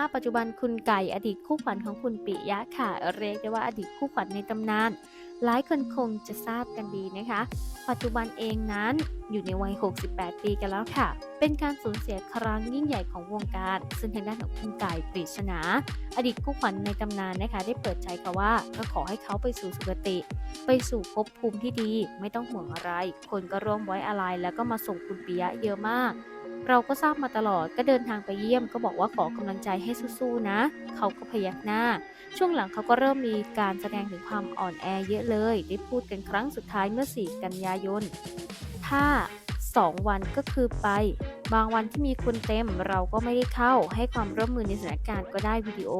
าพปัจจุบันคุณไก่อดีตคู่ขวัญของคุณปิยะค่ะ เรียกได้ว่าอดีตคู่ขวัญในตำนาน หลายคนคงจะทราบกันดีนะคะ ปัจจุบันเองนั้นอยู่ในวัย 68 ปีกันแล้วค่ะ เป็นการสูญเสียครั้งยิ่งใหญ่ของวงการ ซึ่งทางด้านของคุณไก่ปริศนา อดีตคู่ขวัญในตำนานนะคะ ได้เปิดใจค่ะว่าก็ขอให้เขาไปสู่สุคติ ไปสู่ภพภูมิที่ดี ไม่ต้องห่วงอะไร คนก็ร่วมไว้อะไรแล้วก็มาส่งคุณปิยะเยอะมาก เราก็ทราบมาตลอดก็เดินทางไปเยี่ยม ก็บอกว่าขอกำลังใจให้สู้ๆนะ เขาก็พยักหน้า ช่วงหลังเขาก็เริ่มมีการแสดงถึงความอ่อนแอเยอะเลย ได้พูดกันครั้งสุดท้ายเมื่อ 4 กันยายน ถ้า 2 วันก็คือไป บางวันที่มีคนเต็มเราก็ไม่ได้เข้าให้ความร่วมมือในสถานการณ์ก็ได้วิดีโอ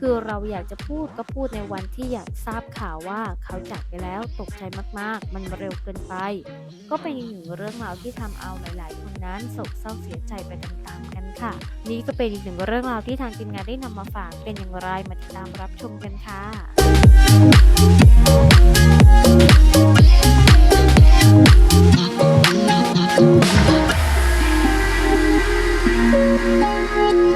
คือเราอยากจะพูดก็พูดในวันที่อยากทราบข่าวว่าเขาจากไปแล้วตกใจมากๆ มันเร็วเกินไป ก็เป็นอีกหนึ่งเรื่องราวที่ทำเอาหลาย ๆ คนนั้นโศกเศร้าเสียใจไปตามๆกันค่ะ นี่ก็เป็นอีกหนึ่งเรื่องราวที่ทางทีมงานได้นำมาฝากเป็นอย่างไรมาติดตามรับชมกันค่ะ Thank